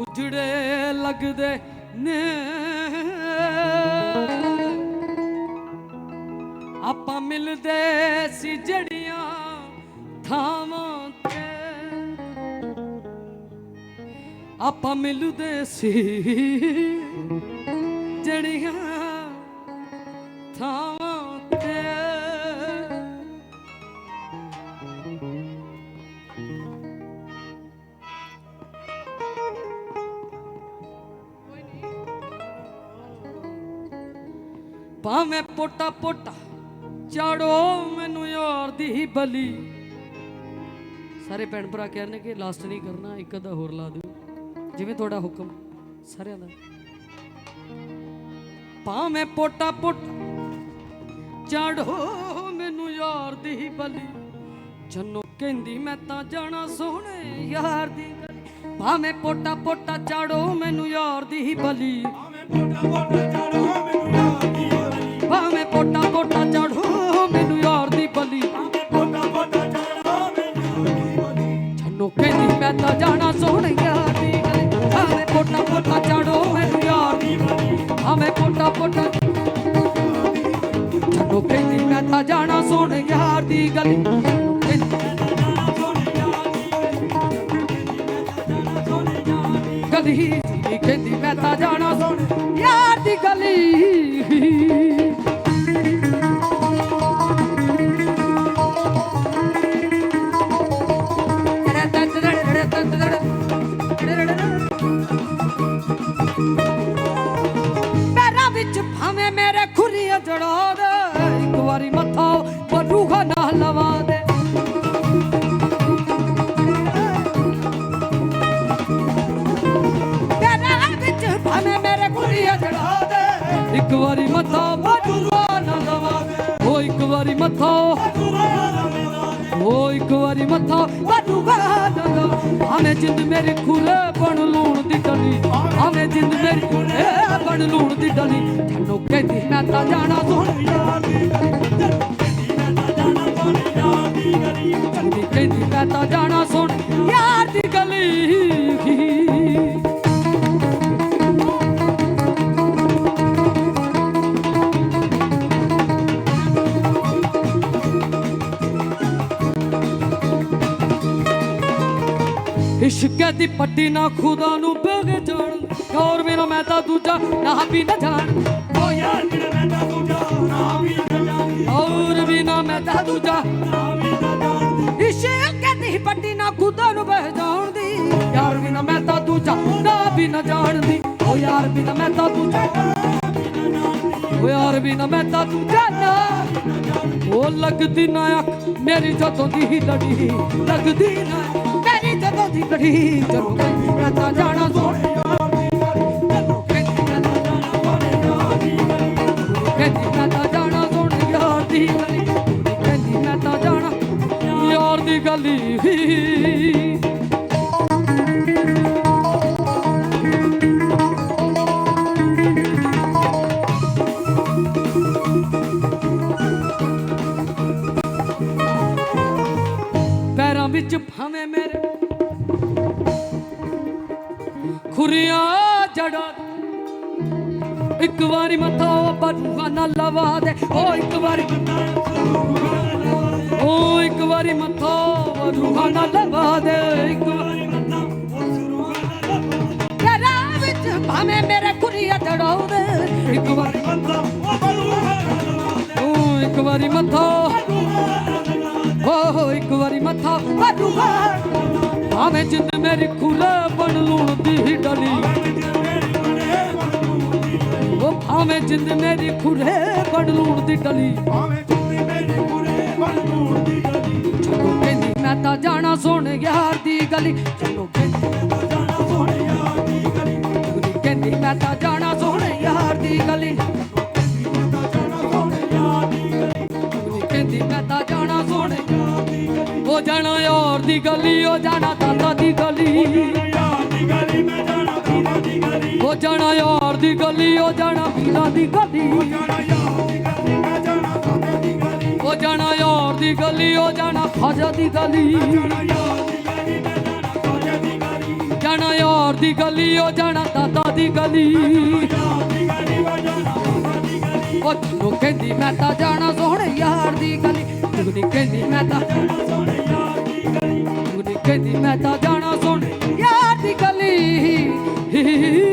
ਉਜੜੇ ਲੱਗਦੇ ਨੇ। ਆਪਾਂ ਮਿਲਦੇ ਸੀ ਜੜੀਆਂ ਥਾਵਾਂ ਤੇ। ਆਪਾਂ ਮਿਲਦੇ ਸੀ ਜੜੀਆਂ ਥਾਵਾਂ ਭਾਵੇਂ ਪੋਟਾ ਪੋਟਾ, ਚਾੜੋ ਮੈਨੂੰ ਯਾਰ ਦੀ ਬਲੀ। ਸਾਰੇ ਭੈਣ ਭਰਾ ਕਹਿੰਦੇ ਕਿ ਲਾਸਟ ਨਹੀਂ ਕਰਨਾ, ਇੱਕ ਅੱਧਾ ਹੋਰ ਲਾ ਦਿਓ। ਜਿਵੇਂ ਤੁਹਾਡਾ ਹੁਕਮ, ਸਾਰਿਆਂ ਦਾ। ਭਾਵੇਂ ਪੋਟਾ ਪੋਟਾ, ਚਾੜੋ ਮੈਨੂੰ ਯਾਰ ਦੀ ਬਲੀ। ਜੰਨੋ ਕਹਿੰਦੀ ਮੈਂ ਤਾਂ ਜਾਣਾ ਸੋਹਣੇ ਯਾਰ ਦੀ ਗਲੀ। ਭਾਵੇਂ ਪੋਟਾ ਪੋਟਾ, ਚਾੜੋ ਮੈਨੂੰ ਯਾਰ ਦੀ ਬਲੀ। ਭਾਵੇਂ ਪੋਟਾ ਪੋਟਾ, ਚਾੜੋ ਮੈਨੂੰ ਯਾਰ ਦੀ ਬਲੀ। ਜੰਨੋ ਕਹਿੰਦੀ, ਮੈਂ ਤਾਂ ਜਾਣਾ ਸੋਹਣੇ ਯਾਰ ਦੀ ਗਲੀ। ਭਾਵੇਂ ਪੋਟਾ ਪੋਟਾ ਚਾੜੋ ਮੈਨੂੰ ਯਾਰ ਦੀ ਬਲੀ। ਭਾਵੇਂ ਪੋਟਾ ਪੋਟਾ ਜੰਨੋ ਕਹਿੰਦੀ, ਮੈਂ ਤਾਂ ਜਾਣਾ ਸੋਹਣੇ ਯਾਰ ਦੀ ਗਲੀ। ਗਲੀ ਜੀ ਕਹਿੰਦੀ, ਮੈਂ ਤਾਂ ਜਾਣਾ ਸੋਹਣੇ ਯਾਰ ਦੀ ਗਲੀ। ਇੱਕ ਵਾਰੀ ਮੱਥਾ ਬਰੂਗਾ ਨਾ ਲਵਾ ਇੱਕ ਵਾਰੀ ਮੱਥਾ ਬਰੂਗਾ ਨਾ ਲਵਾ ਦੇ। ਇੱਕ ਵਾਰੀ ਮੱਥਾ ਉਹ ਇੱਕ ਵਾਰੀ ਮੱਥਾ ਬਰੂਗਾ ਨਾ ਲਵਾ ਆਵੇਂ ਜਿੰਦ ਮੇਰੀ ਖੁਰੇ ਬਣ ਲੂਣ ਦੀ ਡਲੀ ਆਵੇਂ ਜਿੰਦ ਮੇਰੀ ਖੁਰੇ ਬਣ ਲੂਣ ਦੀ ਡਲੀ। ਤੈਨੂੰ ਕਹਿੰਦੀ ਮੈਂ ਤਾਂ ਜਾਣਾ ਸੋਹਣਿਆ ਕਹਿੰਦੀ ਮੈਂ ਤਾਂ ਜਾਣਾ ਸੁਣ ਯਾਰ ਦੀ ਗਲੀ ਇਸ਼ਕ ਦੀ ਪੱਟੀ ਨਾ ਖੁਦਾ ਨੂੰ ਬਗ ਜਾਣ। ਹੋਰ ਮੇਰਾ ਮੈਂ ਤਾਂ ਦੂਜਾ ਨਾ ਵੀ ਨਾ ਜਾਣ। ਓ ਯਾਰ ਜਿਹੜਾ ਮੈਂ ਤਾਂ ਦੂਜਾ ਨਾ ਵੀ ਨਾ ਜਾਣੀ। ਹੋਰ ਵੀ ਨਾ ਮੈਂ ਤਾਂ ਦੂਜਾ ਨਾ ਯਾਰ ਵੀ ਨਾ ਮੈਂ ਤਾਂ ਦੂਜਾ ਨਾ ਵੀ ਨਾ ਜਾਣਦੀ। ਓ ਯਾਰ ਵੀ ਨਾ ਮੈਂ ਤਾਂ ਦੂਜਾ ਓ ਯਾਰ ਵੀ ਨਾ ਮੈਂ ਤਾਂ ਦੂਜਾ ਨਾ। ਉਹ ਲੱਗਦੀ ਨਾ ਅੱਖ ਮੇਰੀ ਜਦੋਂ ਦੀ ਲੜੀ। ਲੱਗਦੀ ਨਾ ਮੇਰੀ ਜਦੋਂ ਦੀ ਲੜੀ। ਜਦੋਂ ਮੈਂ ਤਾਂ ਜਾਣਾ ਸੋਹਣੇ ਮੈਂ ਤਾਂ ਜਾਣਾ ਯਾਰ ਦੀ ਗਲੀ ਖੁਰੀਆਂ ਜੜਾ ਇੱਕ ਵਾਰੀ ਮੱਥਾ ਬਨੂਆ ਨਾ ਲਵਾ ਦੇ। ਓ ਇੱਕ ਵਾਰੀ ਓ ਇੱਕ ਵਾਰੀ ਮੱਥਾ ਬਨੂਆ ਨਾ ਲਵਾ ਦੇ। ਇੱਕ ਵਾਰੀ ਪੈਰਾਂ ਵਿੱਚ ਭਾਵੇਂ ਮੇਰੇ ਖੁਰੀਆਂ ਜੜਾਉਦੇ ਇੱਕ ਵਾਰੀ ਓ ਇੱਕ ਵਾਰੀ ਮੱਥਾ ਓ ਇੱਕ ਵਾਰੀ ਮੱਥਾ ਭਾਵੇਂ ਜਿੰਦ ਮੇਰੀ ਖੁਰੇ ਉਹ ਭਾਵੇਂ ਜਿੰਦ ਮੇਰੀ ਖੁਰੇ ਬਣ ਲੂਣ ਦੀ ਡਲੀ। ਚਲੋ ਕਹਿੰਦੀ ਮੈਂ ਤਾਂ ਜਾਣਾ ਸੁਣ ਯਾਰ ਦੀ ਗਲੀ। ਚਲੋ ਕਹਿੰਦੀ ਮੈਂ ਤਾਂ ਜਾਣਾ ਸੁਣ ਯਾਰ ਦੀ ਗਲੀ। ਕਹਿੰਦੀ ਮੈਂ ਤਾਂ ਜਾਣਾ ਸੁਣ ਉਹ ਜਾਣਾ ਯਾਰ ਦੀ ਗਲੀ। ਉਹ ਜਾਣਾ ਦਾਦਾ ਦੀ ਗਲੀ। ਉਹ ਜਾਣਾ ਯਾਰ ਦੀ ਗਲੀ, ਹੋ ਜਾਣਾ ਪੀਣਾ ਦੀ ਗਲੀ। ਉਹ ਜਾਣਾ ਯਾਰ ਦੀ ਗਲੀ ਉਹ ਜਾਣਾ ਖਾਜਾ ਦੀ ਗਲੀ। ਜਾਣਾ ਯਾਰ ਦੀ ਗਲੀ, ਹੋ ਜਾਣਾ ਦਾਦਾ ਦੀ ਗਲੀ। ਯਾਰ ਦੀ ਗਲੀ ਵਾ ਜਾਣਾ ਦਾਦਾ ਦੀ ਗਲੀ ਉਹ ਚੁਗਨੀ ਕਹਿੰਦੀ ਮੈਂ ਤਾਂ ਜਾਣਾ ਸੋਹਣੇ ਯਾਰ ਦੀ ਗਲੀ। ਚੁਗਨੀ ਕਹਿੰਦੀ ਮੈਂ ਤਾਂ ਜਾਣਾ ਸੋਹਣੇ ਯਾਰ ਦੀ ਗਲੀ ਚੁਗਨੀ ਕਹਿੰਦੀ ਮੈਂ ਤਾਂ ਜਾਣਾ ਸੋਹਣੇ ਯਾਰ ਦੀ ਗਲੀ।